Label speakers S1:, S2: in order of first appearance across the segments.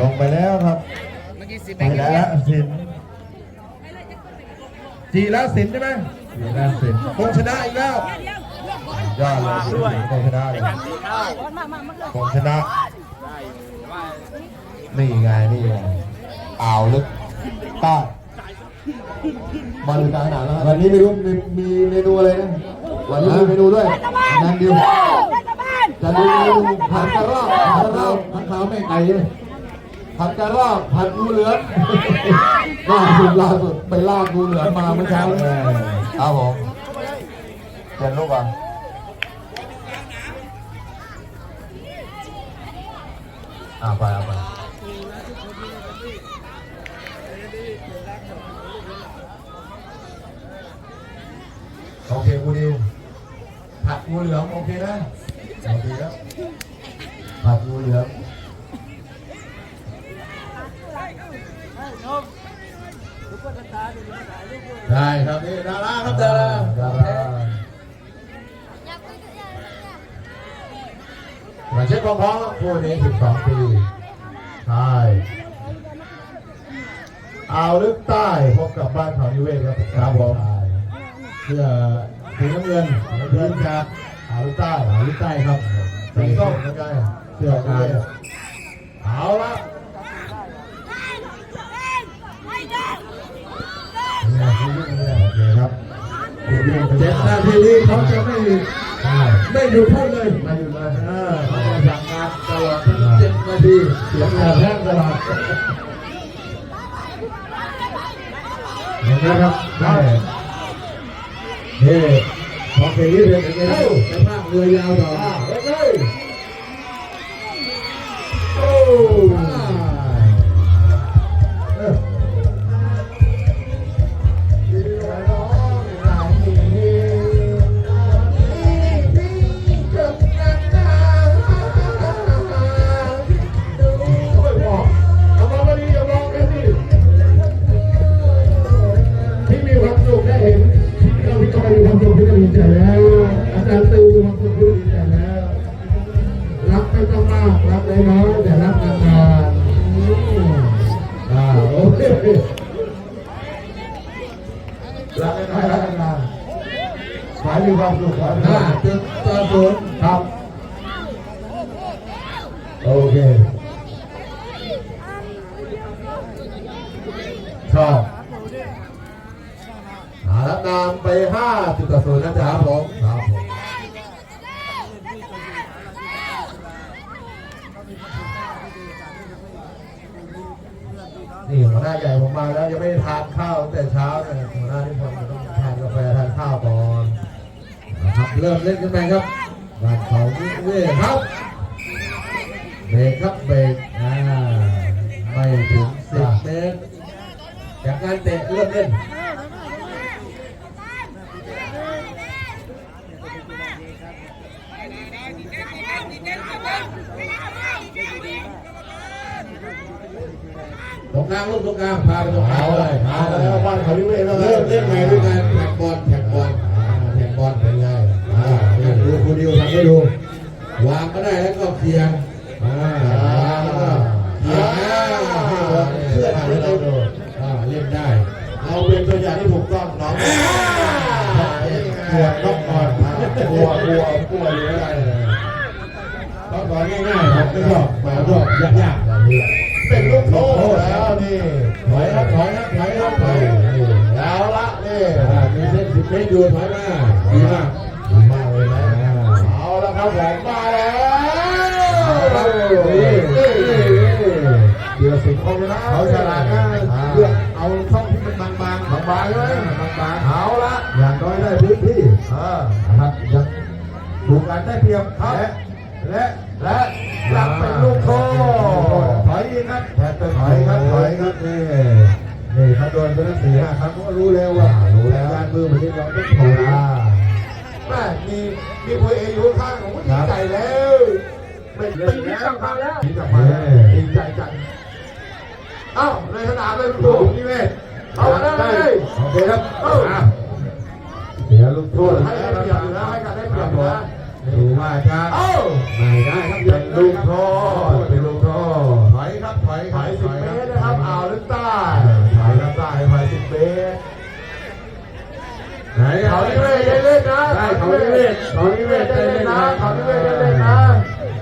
S1: ลงไปแล้วครับ
S2: เมื่อกี้สิบ
S1: จี
S2: แบงค์
S1: ระสินจีระสินใช่ไหมจีระสินคงชนะอีกแล้วยอดเลยคงชนะเลยคงชนะ นี่ไงนี่ไงอ่าวลึกใต้บอลอยู่กลางสนามแล้วครับวันนี้ไม่รู้มีมีเมนูอะไรนะ วันนี้มีเมนูด้วยงานเดียวจะดูเมนูผัดกระรอกผัดกระรอกผัดขาวไม่ไก่เลย ผัดกระรอกผัดงูเหลือมล่าสุดล่าสุดไปลากงูเหลือมมาเมื่อเช้าเลยครับผมเปลี่ยนลูกก่อนอ่าไปเอาไปโอเคกูดิวผัดงูเหลือมโอเคนะโอเคครับผัดงูเหลือม ได้ครับนี่ดาราครับดาราดารามาเช็คความพร้อมคู่นี้12 ปีใช่อ่าวลึกใต้พบกับบ้านเขานิเวศครับครับผมเพื่อสีน้ำเงินเพื่อนจากอาลุใต้อาลุใต้ครับสีส้มเหมือนกันเสื้อการเอาละ เจ็ดนาทีนี้เขาจะไม่ไม่หยุดพูดเลยไม่หยุดเลยเขาจะสั่งงานตลอดทั้งเจ็ดนาทีเสียงงานแห้งตลอดเห็นไหมครับได้เฮ้พอเพลงนี้เพลงเป็นไงเล่าไปภาคเรือยาวต่อเฮ้ยโอ้ ดีใจแล้ว อาจารย์ตูมีความสุขพี่ก็ดีใจแล้ว รักไม่ต้องมากรักน้อยแต่รักนานๆอืมอ่าโอเครักน้อยรักนานขอให้มีความสุขขอให้มีความสุขต่อศูนย์ครับ โอเคชอบ หารับนามไปห้าจุดต่อศูนย์นะจ๊ะผมครับผมนี่หัวหน้าใหญ่ผมมาแล้วยังไม่ได้ทานข้าวแต่เช้าเลยหัวหน้าที่ผมต้องทานกาแฟทานข้าวก่อนนะครับเริ่มเล่นกันไปครับบ้านเขาเว้ครับเบรกครับเบรกอ่าไม่ถึงสิบเมตรจากการเตะเริ่มเล่น ตรงกลางลูกตรงกลางพาไปตรงกลางเลยพาแล้วบ้านเขาลิเวแล้วเริ่มเล่นใหม่ด้วยการแท็กบอลแท็กบอลแท็กบอลเป็นไงอ่านี่ดูคุณดิวทำให้ดูวางก็ได้แล้วก็เคลียร์อ่าแล้วก็เคลียร์อ่าให้บอลเพื่อนให้เราดูอ่าเล่นได้
S3: เราเป็นตัวอย่างที่ถูกต้องน้อง
S1: กลัวน็อกบอลกลัวกลัวกลัวอยู่ไม่ได้เลยน็อกบอลง่ายๆครับไม่ชอบมาชอบยากๆแบบนี้
S3: เป็นลูกโทษแล้วนี่
S1: ถอยครับถอยครับถอยครับถอย
S3: แล้วละนี่
S1: มีเส้นสิบเมตรอยู่ถอยมาดีมากดีมากเลยนะ
S3: เอาละครับผมมาแล้ว
S1: นี่เดี๋ยวสิเขานะ
S3: เขาฉลาดนะเลือกเอาช่องที่มันบางๆบางๆเลย
S1: บางๆ
S3: เอาละ
S1: อย่างน้อยได้พื้นที่
S3: ออ
S1: นะครับยังถูกการได้เปรียบ
S3: ครับ โด
S1: นไปตั้งสี่ห้าครั้งก็รู้แล้วว่ารู้แล้วการมือมันนี่เราต้องถอย
S3: แม่มีมีพลเอกอยู่ข้างผมก็ดีใจแล้วเป็นเป็นมิตรกลับมาแล้วมิตรกลับมาแล้วดีใจจังเอ้าในสนามเลยลูกโทษนี่เว้ยเอาละเลย
S1: โอเคครับ
S3: เอ้า
S1: อะเสียลูกโทษ
S3: ให้ได้เปรียบอยู่นะให้การได้เปรียบอยู่นะ
S1: ดูว่าจะ
S3: เอ้า
S1: ไม่ได้ครับ
S3: เป็
S1: เป็นน
S3: ลู
S1: ลู
S3: ก
S1: ก
S3: โท
S1: โท
S3: ษ
S1: ษ
S3: เป็
S1: เป็นน
S3: ลู
S1: ลู
S3: ก อยครับ
S1: ใต้
S3: ถอยสิบเมตรไหน
S1: เขานิเวศได้เล่นนะ
S3: ใช่เขานิเวศ
S1: เขานิเวศได้เล่นนะเขานิเวศได้เล่นนะ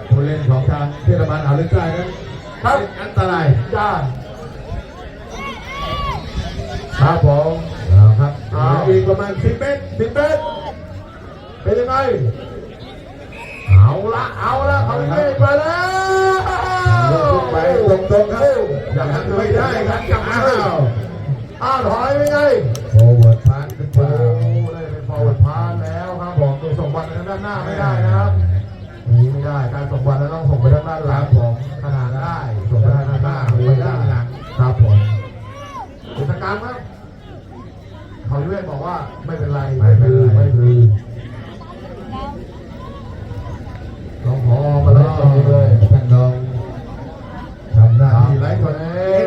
S3: ผู้เล่นของทางเทศบาลอ่าวลึกใต้นั้น
S1: ครับ
S3: อันตราย
S1: จ้าครับผม
S3: เอาครับ
S1: เอา
S3: อีกประมาณสิบเมตร
S1: สิบเมตรเป็นยังไงเอาละเอาละเขานิเวศมาแล้ว
S3: ยกขึ้นไปตรงๆครับอย่างนั้นไม่ได้ครับกลับมาอ้าว
S1: อ้าวถอยไปไง
S3: โอเวอร์พานขึ้น
S1: โอ้
S3: มา
S1: ได้เป็นฟอร์เวิร์ดพาสแล้วครับผมตัวส่งบอลไปทางด้านหน้าไม่ได้นะครับอย่างนี้ไม่ได้การส่งบอลเราต้องส่งไปทางด้านหลังผมขนาดได้ส่งไปทางด้านหน้าไม่ได้ครับผมกิจกรรมครับเขาเวทบอกว่าไม่เป็นไร
S3: ไม่เป็นไร
S1: ไม่คือน้องพอมาแล้วตรงนี้เลย
S3: ท่านรองทำหน้าที่ไร้คนเองเล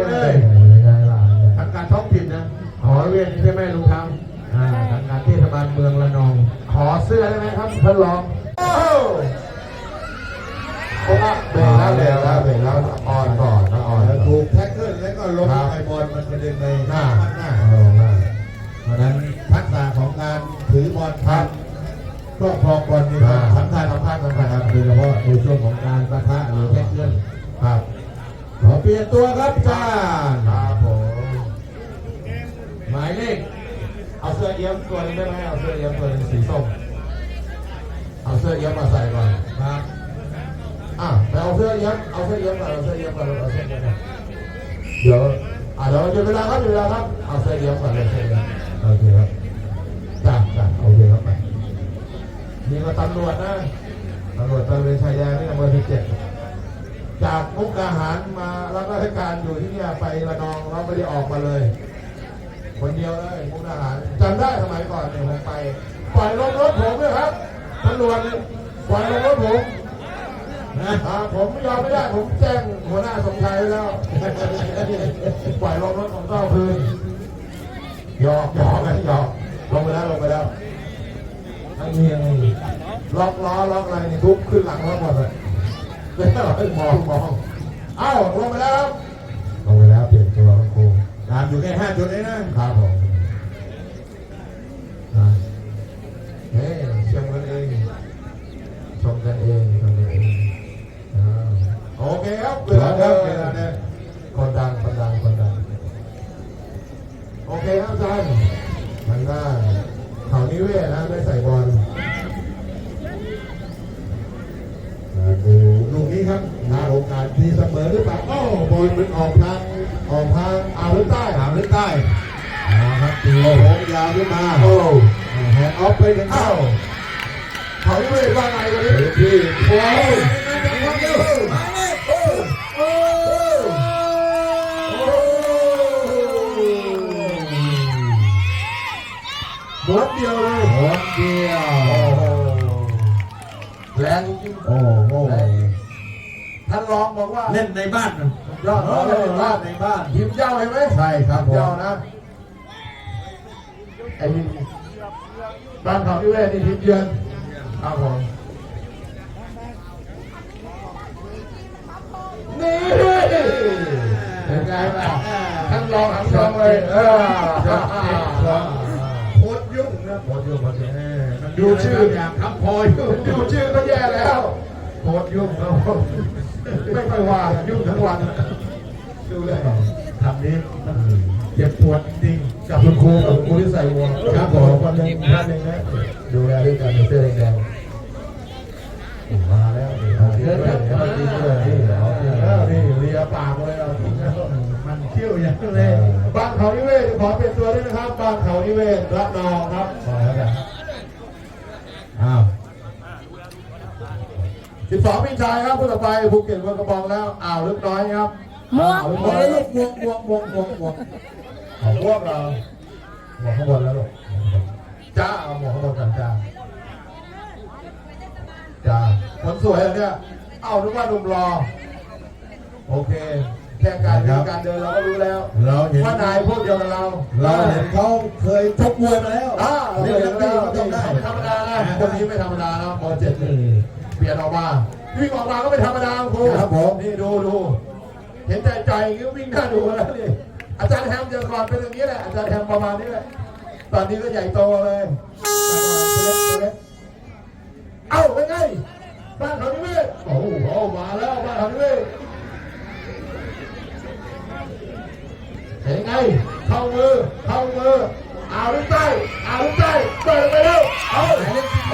S3: ท่านรอง
S1: โอ้โหเบรกแล้วเบรกแล้วเบรกแล้วออนก่อนนะออน
S3: แล้วถูกแท็กเกิลแล้วก็ลงไปบอลมันกระเด็นไปหน้าหน้า
S1: เอาหน้า
S3: เพราะฉะนั้นทักษะของการถือบอลพันครอบครองบอลนี่สำคัญสำคัญสำคัญครับโดยเฉพาะในช่วงของการปะทะหรือแท็กเกิลครับขอเปลี่ยนตัวครับจ้า
S1: ครับผม
S3: หมายเลข
S1: เอาเสื้อเอี้ยมตัวนึงได้ไหมเอาเสื้อเอี้ยมตัวนึงสีส้ม เอาเสื้อเอี้ยมาใส่ก่อน
S3: ครับ
S1: อะไปเอาเสื้อเอี้ยมเอาเสื้อเอี้ยมก่อนเอาเสื้อเอี้ยมก่อนเอาเสื้อเอี้ยมก่อนเดี๋ยวอะเดี๋ยวหยุดเวลาครับเวลาครับเอาเสื้อเอี้ยมก่อนเลยเสื้อเอี้ย
S3: โอเคครับ
S1: จ้ะจ้ะโอเคครับไปนี่ก็ตำรวจนะตำรวจตระเวนชายแดนนี่อำเภอที่เจ็ดจากมุกดาหารมารับราชการอยู่ที่เนี่ยไประนองเราไม่ได้ออกมาเลย คนเดียวเลยมุกดาหารจำได้สมัยก่อนเนี่ยผมไปปล่อยลงรถผมด้วยครับ ตำรวจเนี่ยปล่อยลงรถผม
S3: นะ
S1: อ่าผมยอมไม่ได้ ผมแจ้งหัวหน้าสมชายไว้แล้ว ปล่อยลงรถผมก็เอาคืนหยอกหยอกนะหยอกลงไปแล้วลงไปแล้วทั้งนี้ยังล็อกล้อล็อกอะไรนี่ทุบขึ้นหลังแล้วหมดเลยแล้วให้มองมองเอ้าลงไปแล้วครับลงไปแล้วเปลี่ยนตัวครับครู
S3: ตามอยู่แค่ห้าจุดเองนะครับ
S1: ผม โอเครับเว
S3: เวลา
S1: เดิ
S3: รับ
S1: น
S3: เวลาเนี่ย
S1: คนดังคนดังคนดังโอเคครับอาจารย์ทางด้านเขานิเวศนะได้ใส่บอล
S3: ดูลูกนี้ครับมีโอกาสที่เสมอหรือเปล่าโอ้บอลมันออกทาง
S1: ออกทางอ่าวลึกใต้
S3: ถามหรือใต้เอาครับตีโค้งยาวขึ้นมา
S1: โอ้
S3: แฮนด์ออฟไปถึง
S1: เข้าเขานิเวศว่าไงวันนี้
S3: พี่
S1: โอ้ย บดเดียวเลย
S3: โหเดียว
S1: โอ้โหแรงจริง
S3: โอ้โห
S1: ท่านรองบอกว่า
S3: เล่นในบ้านนะ
S1: ยอด
S3: เออ
S1: เล่นในบ้าน
S3: ในบ้าน
S1: ทีมเจ้าเห็นไหม
S3: ใช่ครับผม
S1: เจ้านะไอ้นี่บ้านเขาที่เวทนี่ทีมเยือนครับผมนี่เป็นไงล่ะทั้งรองทั้งรองเลยเออ
S3: โคตรยุ่งนะ
S1: หมดยุ่งหมดยุ่ง
S3: ดูชื่ออย่างคำพอย
S1: ดูชื่อก็แย่แล้วโคตรยุ่งครับผมไม่ค่อยว่ายุ่งทั้งวันดูเลย
S3: ทำนี้มันเจ็บปวดจริง
S1: กับคุณครูกับคุณครูที่ใส่หมวก
S3: ครับผม
S1: คนหนึงท่านหนึ่งนะดูแลด้วยกันเสื้อแดงๆมาแล้วนี่เอาที่ด้วยเอาที่ด้วยนี่เอาที่แล้วนี่เลียปากเลยเอาที่แล้ว
S3: มันเที่ยวอย่างเล
S1: เลยย บ้านเขานิเวศขอเป็นตัวด้วยนะครับบ้านเขานิเวศรัตนองครับมาแล้วกัน
S3: อ้าว
S1: 12พี่ชายครับผู้ต่อไปภูเก็ตเมืองกระบองแล้วอ่าวลึกน้อยครับ
S2: ม่วง
S1: อ่าวลึกน้อยลูกม่วงม่วงม่วงม่วงม่วงของพวกเราหมวกข้างบนแล้วลูกจ้าเอาหมวกข้างบนกันจ้าจ้าคนสวยเหรอเนี่ย เอ้านึกว่าหนุ่มรอ โอเคแค่การเดินการเดินเราก็รู้แล้ว
S3: เราเห็น
S1: ว่านายพวกเดียวกับเรา
S3: เราเห็นเขาเคยชกมวยมาแล้ว
S1: อ่าเรา
S3: เรี
S1: เห็
S3: ย
S1: น
S3: ก
S1: แล้ว
S3: ได้
S1: นี่
S3: ต้องได้
S1: ไม่ธรรมดานะคนนี้ไม่ธรรมดานะมเจ็ดนี่เปลี่ยนออกมาวิ่งออกมาก็ไม่ธรรมดาครู
S3: ครับผม
S1: นี่ดูดูเห็นใจใจอย่างนี้วิ่งหน้าดูแล้วนี่อาจารย์แฮมเจอก่อนเป็นอย่างนี้แหละอาจารย์แฮมประมาณนี้แหละตอนนี้ก็ใหญ่โตเลยแต่ก่อนตัวเล็กตัวเล็กเอ้าเป็นไงบ้านเขานี่เว้ยโอ้โหมาแล้วบ้านเขานี่เว้ยเห็นไงเข้ามือเข้ามือเอาลูกใต้เอาลูกใต้เปิดไปแล้วเอา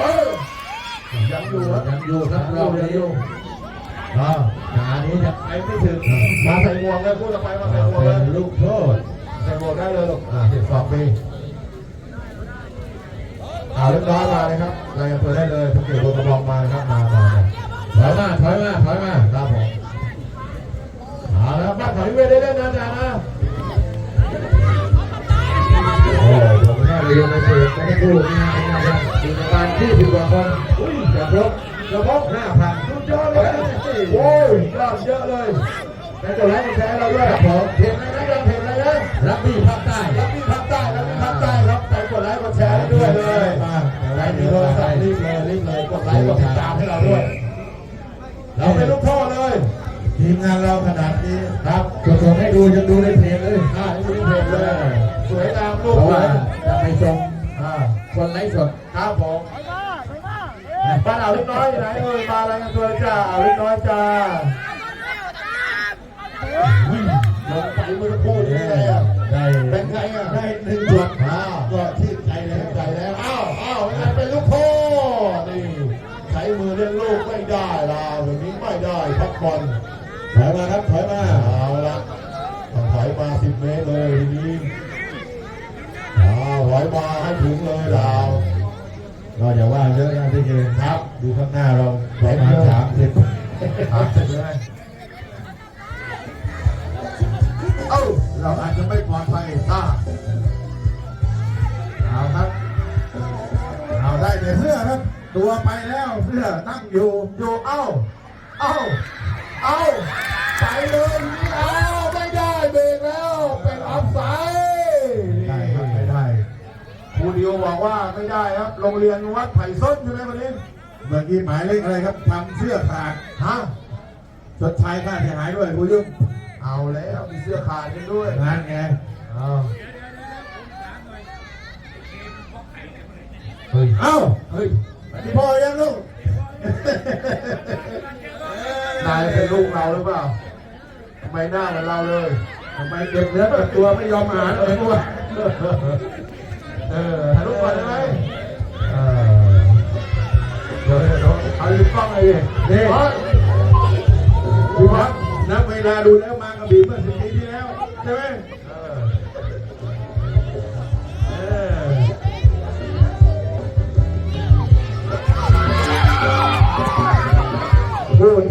S1: เออยังอยู่ครับ
S3: ยังอยู่ครับเรา
S1: ยัง
S3: นี้
S1: อยู่
S3: อ่างานนี้จะไปไม่ถึง
S1: มาใส่หมวกเลยพูดออกไปมาใส่หมวกเล
S3: เป็
S1: ย
S3: นลูกโทษ
S1: ใส่หมวกได้เลยลูกอ่าสิบสองปี อ่าเรียบร้อยมาเลยครับรายงานตัวได้เลยสังเกตตัวกระบอกมาครับมามามา
S3: ถอยมาถอยมาถอยมา
S1: ครับผมเอาละครับบ้านขอที่เวทได้เล่นนะอาจารย์นะ
S3: โอ้ผมแค่เรียนไปเสร็จไม่ได้พูดนะนะครับมีประมาณที่สิบกว่าคนอุ้ยจะครบจะครบห้าพัน
S1: สุดยอดเลยโอ้ยยอดเยอะเลยในตัวแรกมันแชร์เราด้วย
S3: ครับผม
S1: เพจอะไรนะยังเพจอะไรนะ
S3: รับบี้ภาคใต้
S1: รับพี่ภาคใต้
S3: งานเราขนาดนี้ครับส่งให้ดูยังดูในเพจเลย
S1: อ่านี่เป็นเพจเลย สวยงามลูก
S3: เพราะ
S1: เล
S3: ว่ายจะไปชม
S1: อ่า
S3: คนไลฟ์สด
S1: ครับผมบ้านอ่าวลิกน้อยอยู่ไหนเอ่ยมาอะไรกันตัวจ้าอ่าวลิกน้อยจ้าลงไปเมื่อสักครู่นี้ ตัวไป
S3: แล้วเสื้อนั่งอยู่
S1: อยู่เอ้า เอ้า เอ้า ไปเลยทีนี้เอ้าไม่ได้เบรกแล้ว เป็นออฟไซด์
S3: ได้ครับไม่ได้
S1: ครูดิวบอกว่าไม่ได้ครับ โรงเรียนวัดไผ่ส้นใช่ไหมวันนี้
S3: เมื่อกี้หมายเลขอะไรครับทำเสื้อขาด
S1: ฮะ
S3: ชดใช้ค่าเสียหายด้วยคุณยุ่ง
S1: เอาแล้วมีเสื้อขาดกันด้วย
S3: งานไง
S1: อ้าวเฮ้ย
S3: เอ้า
S1: เฮ้ย
S3: พี่พ่อยังลูก
S1: นายเป็นลูกเราหรือเปล่าทำไมหน้าเหมือนเราเลย
S3: ทำไมเก็บเนื้อเก็บตัวไม่ยอมอาหารเลยพวก
S1: เออถ่ายรูปก่อนได้ไหมเออเดี๋ยวเดี๋ยวเอาลูกกล้องเลยดิ
S3: นี่
S1: เฮ้ย
S3: ดูครับนับเวลาดูแล้วมากระบี่เมื่อสิบปีที่แล้วใช่ไหม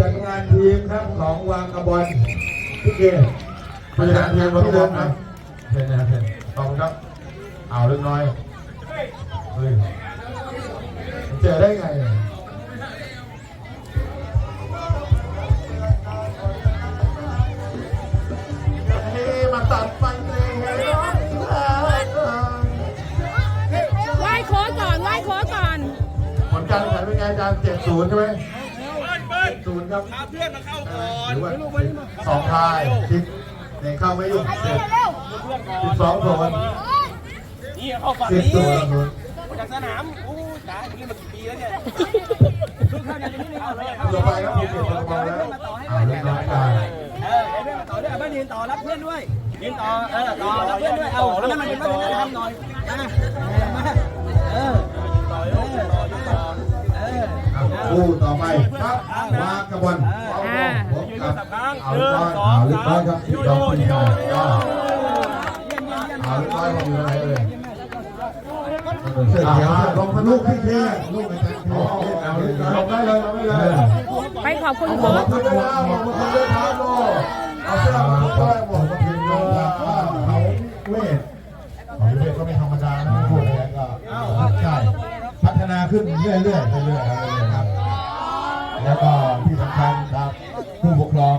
S3: จัดงานทีมครับของวางกระบอลพี่เกศ
S1: ผู้จัดการทีมวัฒนธรรมนะเชิญนะเชิญขอบคุณครับเอาเล็กน้อยเฮ้ยเจอได้ไงเนี่ยเฮ้มาตัดไฟเลยเฮ้ย
S4: ไหว้โค้ดก่อนไหว้โค้ดก่อน
S1: ผลการแข่งขันเป็นไงอาจารย์เจ็ดศูนย์ใช่ไหมศูนย์ ครับ
S5: เพื่อนมาเข้าก่อน
S1: หรือว่าสองทายทิศในเข้าไม่อยู่สิบสิบสองศูนย์
S5: นี่เข้าฝั่ง
S1: สิบ
S5: นี้
S1: ศูนย์ศูนย์
S5: จากสนามโอ้ตายนี่มากี่ปีแล้วเนี่ยลูกเข้าเนี่ยนี่เข้าเลย
S1: ต่อไปครับภูเก็ตตะบอลแล้วเอาเล็กน้อยได้
S5: เออเพื่อนมาต่อด้วยบ้านยืนต่อรับเพื่อนด้วยยืนต่อเออต่อรับเพื่อนด้วยเอาแล้วมันเป็นวัฒนธรรมหน่อย
S3: คู่ต่อไปครับวางกระบอล
S4: อ่า
S3: ผมกับ
S1: เอาเล็กน้อยเอาเล็กน้อยครับสิบสองปีได้ก็เอาเล็กน้อยมาอยู่อะไรเอ่ย
S3: เสื้อเขียวลงลูกพี่เทลูกอาจารย์เท
S1: เอาเล็กน้อยลงได้เลยลงได้เลย
S4: ไปขอบคุณ
S1: ข
S4: โค้
S1: อบ
S4: ด
S1: คุณด้วยนะขอบคุณด้วยครับโลเอาเสื้อมาด้วยบอกว่าพิมพ์เลยว่า
S3: เขาเวท
S1: ของเด็กก็ไม่ธรรมดานะพูดอะไรก็
S3: ใช่พัฒนาขึ้นเรื่อยๆเรื่อยๆครับ แล้วก็ที่สำคัญครับผู้ปกครอง